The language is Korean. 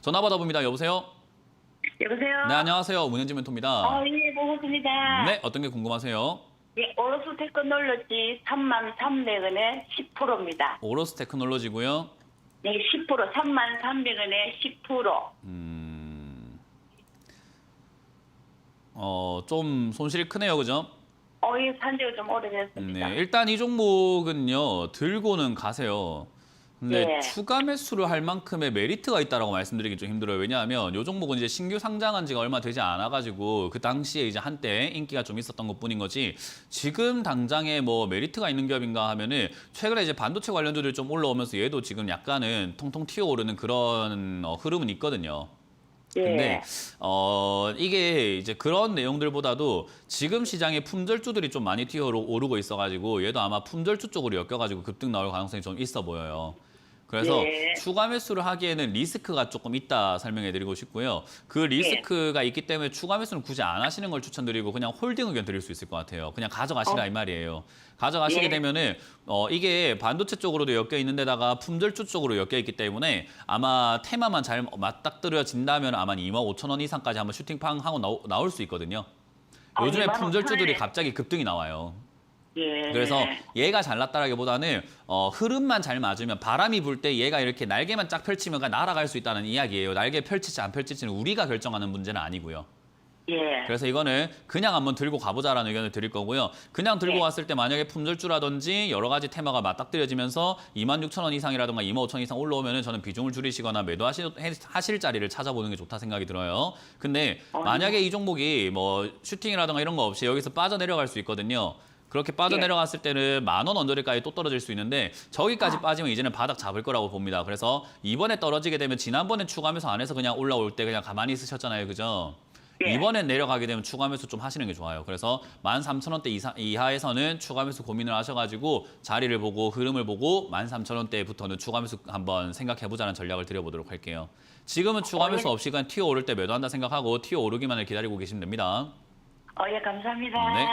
전화 받아봅니다. 여보세요? 여보세요? 네, 안녕하세요. 문현지 멘토입니다. 어, 예, 반갑습니다. 네, 어떤 게 궁금하세요? 예, 오로스 테크놀로지 3만 300원에 10%입니다. 오로스 테크놀로지고요. 네, 10%, 3만 300원에 10%. 음, 어, 좀 손실이 크네요, 그죠? 어, 예, 산지가 좀 오래됐습니다. 네, 일단 이 종목은요 들고는 가세요. 근데 네. 추가 매수를 할 만큼의 메리트가 있다라고 말씀드리기 좀 힘들어요. 왜냐하면 이 종목은 이제 신규 상장한 지가 얼마 되지 않아 가지고 그 당시에 이제 한때 인기가 좀 있었던 것뿐인 거지. 지금 당장에 뭐 메리트가 있는 기업인가 하면은 최근에 이제 반도체 관련주들이 좀 올라오면서 얘도 지금 약간은 통통 튀어 오르는 그런 어, 흐름은 있거든요. 예. 근데 어 이게 이제 그런 내용들보다도 지금 시장에 품절주들이 좀 많이 튀어 오르고 있어가지고 얘도 아마 품절주 쪽으로 엮여가지고 급등 나올 가능성이 좀 있어 보여요. 그래서 예. 추가 매수를 하기에는 리스크가 조금 있다 설명해드리고 싶고요. 그 리스크가 있기 때문에 추가 매수는 굳이 안 하시는 걸 추천드리고 그냥 홀딩 의견 드릴 수 있을 것 같아요. 그냥 가져가시라 어. 이 말이에요. 가져가시게 예. 되면은 어 이게 반도체 쪽으로도 엮여 있는 데다가 품절주 쪽으로 엮여 있기 때문에 아마 테마만 잘 맞닥뜨려진다면 아마 2만 5천 원 이상까지 한번 슈팅팡 하고 나오, 나올 수 있거든요. 아, 요즘에 2만 품절주들이 5천 원에. 갑자기 급등이 나와요. 예. 그래서 얘가 잘났다라기보다는 어, 흐름만 잘 맞으면 바람이 불 때 얘가 이렇게 날개만 쫙 펼치면 날아갈 수 있다는 이야기예요. 날개 펼치지 안 펼치지는 우리가 결정하는 문제는 아니고요. 예. 그래서 이거는 그냥 한번 들고 가보자라는 의견을 드릴 거고요. 그냥 들고 네. 갔을 때 만약에 품절주라든지 여러 가지 테마가 맞닥뜨려지면서 2만 6천 원 이상이라든가 2만 5천 원 이상 올라오면 은 저는 비중을 줄이시거나 매도하실 하실 자리를 찾아보는 게 좋다 생각이 들어요. 근데 어, 만약에 이 종목이 뭐 슈팅이라든가 이런 거 없이 여기서 빠져내려갈 수 있거든요. 그렇게 빠져내려갔을 때는 만 원 언저리까지 또 떨어질 수 있는데 저기까지 아. 빠지면 이제는 바닥 잡을 거라고 봅니다. 그래서 이번에 떨어지게 되면 지난번에 추가하면서 안에서 그냥 올라올 때 그냥 가만히 있으셨잖아요. 그죠? 예. 이번엔 내려가게 되면 추가 매수 좀 하시는 게 좋아요. 그래서 13,000원대 이상, 이하에서는 추가 매수 고민을 하셔가지고 자리를 보고 흐름을 보고 13,000원대부터는 추가 매수 한번 생각해보자는 전략을 드려보도록 할게요. 지금은 추가 매수 없이 그냥 튀어 오를 때 매도한다 생각하고 튀어 오르기만을 기다리고 계시면 됩니다. 어, 예, 감사합니다. 네.